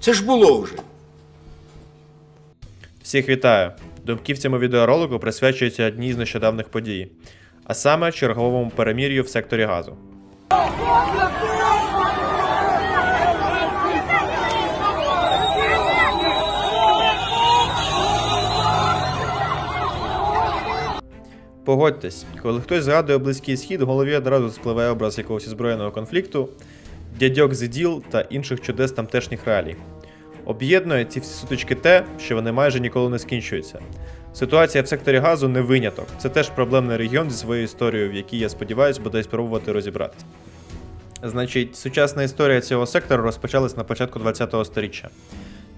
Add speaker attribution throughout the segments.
Speaker 1: Це ж було вже.
Speaker 2: Всіх вітаю! Думки в цьому відеоролику присвячуються одній з нещодавних подій, а саме черговому перемір'ю в секторі газу. Погодьтесь, коли хтось згадує Близький Схід, в голові одразу спливає образ якогось збройного конфлікту, дядьок з іділ та інших чудес тамтешніх реалій. Об'єднує ці всі сутички те, що вони майже ніколи не скінчуються. Ситуація в секторі газу не виняток. Це теж проблемний регіон зі своєю історією, в якій я сподіваюся бодай спробувати розібратися. Значить, сучасна історія цього сектору розпочалась на початку ХХ століття.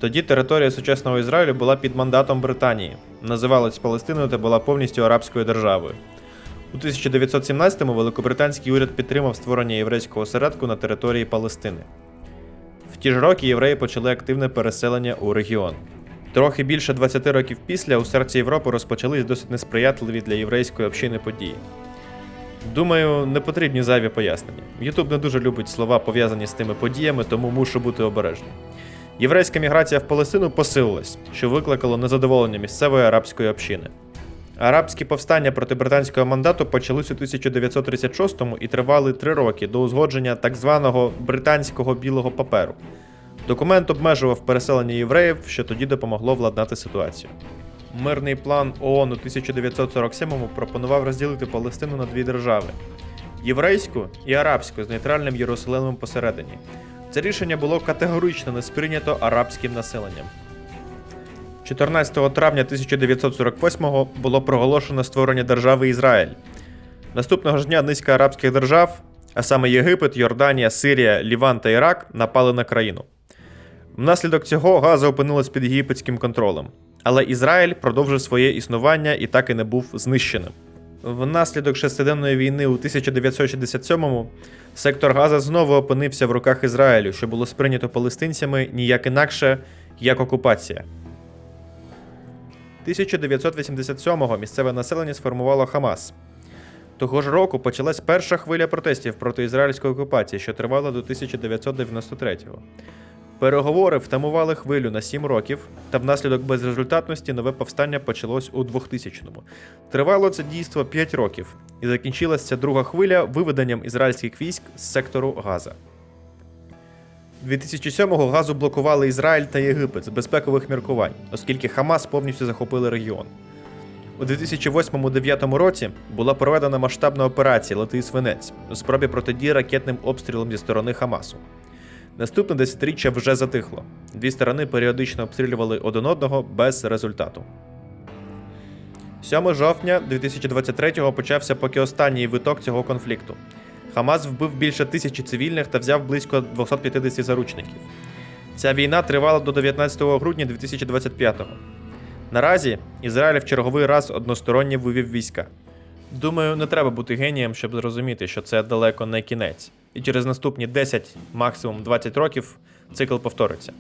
Speaker 2: Тоді територія сучасного Ізраїлю була під мандатом Британії, називалась Палестиною та була повністю арабською державою. У 1917-му великобританський уряд підтримав створення єврейського осередку на території Палестини. В ті ж роки євреї почали активне переселення у регіон. Трохи більше 20 років після у серці Європи розпочались досить несприятливі для єврейської общини події. Думаю, не потрібні зайві пояснення. Ютуб не дуже любить слова пов'язані з тими подіями, тому мушу бути обережним. Єврейська міграція в Палестину посилилась, що викликало незадоволення місцевої арабської общини. Арабські повстання проти британського мандату почались у 1936-му і тривали три роки до узгодження так званого британського білого паперу. Документ обмежував переселення євреїв, що тоді допомогло владнати ситуацію. Мирний план ООН у 1947-му пропонував розділити Палестину на дві держави: єврейську і арабську з нейтральним Єрусалимом посередині. Це рішення було категорично не сприйнято арабським населенням. 14 травня 1948-го було проголошено створення держави Ізраїль. Наступного ж дня низка арабських держав, а саме Єгипет, Йорданія, Сирія, Ліван та Ірак, напали на країну. Внаслідок цього Газа опинилась під єгипетським контролем. Але Ізраїль продовжив своє існування і так і не був знищеним. Внаслідок шестиденної війни у 1967-му сектор Газа знову опинився в руках Ізраїлю, що було сприйнято палестинцями ніяк інакше, як окупація. 1987-го місцеве населення сформувало Хамас. Того ж року почалась перша хвиля протестів проти ізраїльської окупації, що тривала до 1993-го. Переговори втамували хвилю на 7 років, та внаслідок безрезультатності нове повстання почалось у 2000-му. Тривало це дійство 5 років, і закінчилася друга хвиля виведенням ізраїльських військ з сектору Газа. 2007-го газу блокували Ізраїль та Єгипет з безпекових міркувань, оскільки Хамас повністю захопили регіон. У 2008-2009 році була проведена масштабна операція Литий свинець у спробі протидії ракетним обстрілам зі сторони Хамасу. Наступне десятиріччя вже затихло. Дві сторони періодично обстрілювали один одного без результату. 7 жовтня 2023-го почався поки останній виток цього конфлікту. Хамас вбив більше тисячі цивільних та взяв близько 250 заручників. Ця війна тривала до 19 грудня 2025-го. Наразі Ізраїль в черговий раз односторонньо вивів війська. Думаю, не треба бути генієм, щоб зрозуміти, що це далеко не кінець, і через наступні 10, максимум 20 років цикл повториться.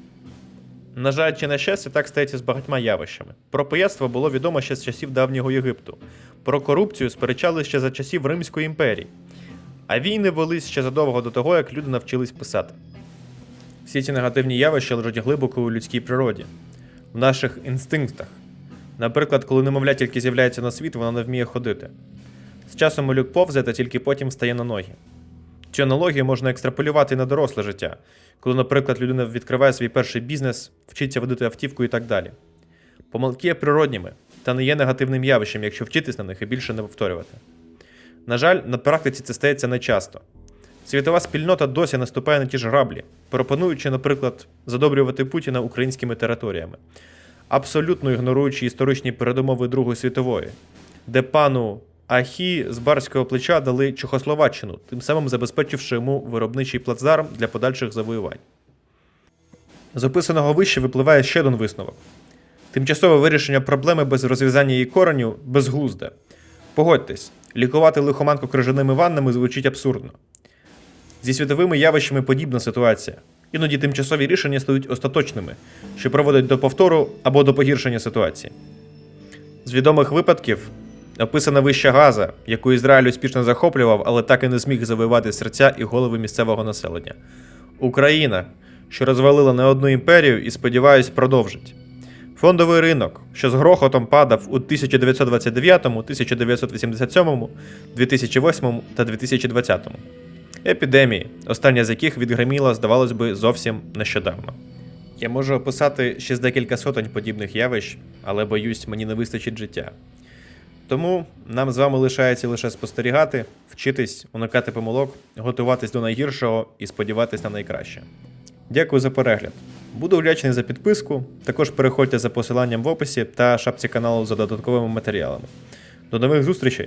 Speaker 2: На жаль, чи на щастя, так стається з багатьма явищами. Про пияцтво було відомо ще з часів давнього Єгипту. Про корупцію сперечали ще за часів Римської імперії. А війни велись ще задовго до того, як люди навчились писати. Всі ці негативні явища лежать глибоко у людській природі, в наших інстинктах. Наприклад, коли немовля тільки з'являється на світ, вона не вміє ходити. З часом малюк повзе та тільки потім стає на ноги. Цю аналогію можна екстраполювати і на доросле життя, коли, наприклад, людина відкриває свій перший бізнес, вчиться водити автівку і так далі. Помилки є природніми та не є негативним явищем, якщо вчитись на них і більше не повторювати. На жаль, на практиці це стається нечасто. Світова спільнота досі наступає на ті ж граблі, пропонуючи, наприклад, задобрювати Путіна українськими територіями, абсолютно ігноруючи історичні передумови Другої світової, де пану Ахі з барського плеча дали Чехословаччину, тим самим забезпечивши йому виробничий плацдарм для подальших завоювань. З описаного вище випливає ще один висновок: тимчасове вирішення проблеми без розв'язання її кореню безглузде. Погодьтесь, лікувати лихоманку крижаними ваннами звучить абсурдно. Зі світовими явищами подібна ситуація. Іноді тимчасові рішення стають остаточними, що приводять до повтору або до погіршення ситуації. З відомих випадків описана вища Газа, яку Ізраїль успішно захоплював, але так і не зміг завоювати серця і голови місцевого населення. Україна, що розвалила не одну імперію і, сподіваюсь, продовжить. Фондовий ринок, що з грохотом падав у 1929, 1987, 2008 та 2020. Епідемії, остання з яких відгриміла, здавалось би, зовсім нещодавно. Я можу описати ще з декілька сотень подібних явищ, але боюсь, мені не вистачить життя. Тому нам з вами лишається лише спостерігати, вчитись, уникати помилок, готуватись до найгіршого і сподіватись на найкраще. Дякую за перегляд. Буду вдячний за підписку. Також переходьте за посиланням в описі та шапці каналу за додатковими матеріалами. До нових зустрічей!